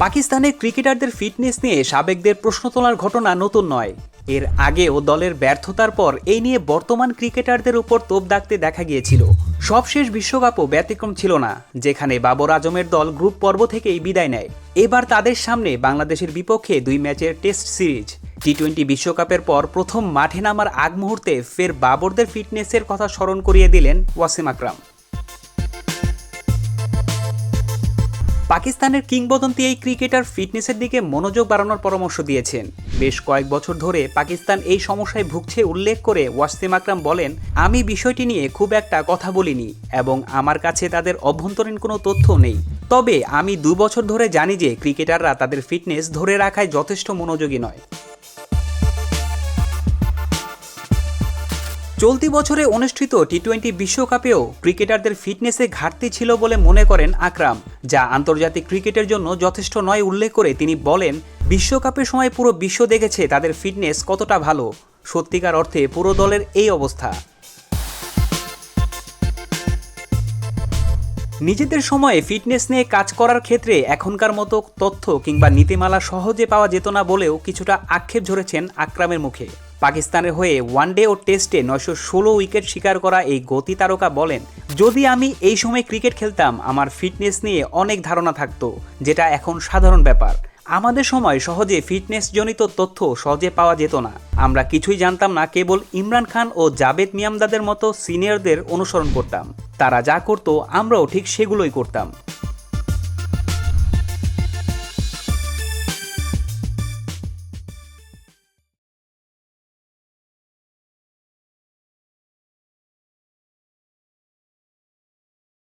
পাকিস্তানের ক্রিকেটারদের ফিটনেস নিয়ে সাবেকদের প্রশ্ন তোলার ঘটনা নতুন নয়। এর আগেও দলের ব্যর্থতার পর এই নিয়ে বর্তমান ক্রিকেটারদের উপর তোপ দাগতে দেখা গিয়েছিল। সবশেষ বিশ্বকাপও ব্যতিক্রম ছিল না, যেখানে বাবর আজমের দল গ্রুপ পর্ব থেকেই বিদায় নেয়। এবার তাদের সামনে বাংলাদেশের বিপক্ষে দুই ম্যাচের টেস্ট সিরিজ। টি টোয়েন্টি বিশ্বকাপের পর প্রথম মাঠে নামার আগ মুহূর্তে ফের বাবরদের ফিটনেসের কথা স্মরণ করিয়ে দিলেন ওয়াসিম আকরাম। পাকিস্তানের কিংবদন্তি এই ক্রিকেটার ফিটনেসের দিকে মনোযোগ বাড়ানোর পরামর্শ দিয়েছেন। বেশ কয়েক বছর ধরে পাকিস্তান এই সমস্যায় ভুগছে উল্লেখ করে ওয়াসিম আকরাম বলেন, আমি বিষয়টি নিয়ে খুব একটা কথা বলিনি এবং আমার কাছে তাদের অভ্যন্তরীণ কোনো তথ্য নেই। তবে আমি দু বছর ধরে জানি যে ক্রিকেটাররা তাদের ফিটনেস ধরে রাখায় যথেষ্ট মনোযোগী নয়। চলতি বছরে অনুষ্ঠিত টি টোয়েন্টি বিশ্বকাপেও ক্রিকেটারদের ফিটনেসে ঘাটতি ছিল বলে মনে করেন আকরাম, যা আন্তর্জাতিক ক্রিকেটের জন্য যথেষ্ট নয় উল্লেখ করে তিনি বলেন, বিশ্বকাপের সময় পুরো বিশ্ব দেখেছে তাদের ফিটনেস কতটা ভালো। সত্যিকার অর্থে পুরো দলের এই অবস্থা। নিজেদের সময়ে ফিটনেস নিয়ে কাজ করার ক্ষেত্রে এখনকার মতো তথ্য কিংবা নীতিমালা সহজে পাওয়া যেত না বলেও কিছুটা আক্ষেপ ঝরেছেন আকরামের মুখে। পাকিস্তানের হয়ে ওয়ানডে ও টেস্টে নয়শো ষোলো উইকেট শিকার করা এই গতি তারকা বলেন, যদি আমি এই সময় ক্রিকেট খেলতাম, আমার ফিটনেস নিয়ে অনেক ধারণা থাকতো, যেটা এখন সাধারণ ব্যাপার। আমাদের সময় সহজে ফিটনেস জনিত তথ্য সহজে পাওয়া যেত না। আমরা কিছুই জানতাম না, কেবল ইমরান খান ও জাবেদ মিয়ামদাদের মতো সিনিয়রদের অনুসরণ করতাম। তারা যা করতো, আমরাও ঠিক সেগুলোই করতাম।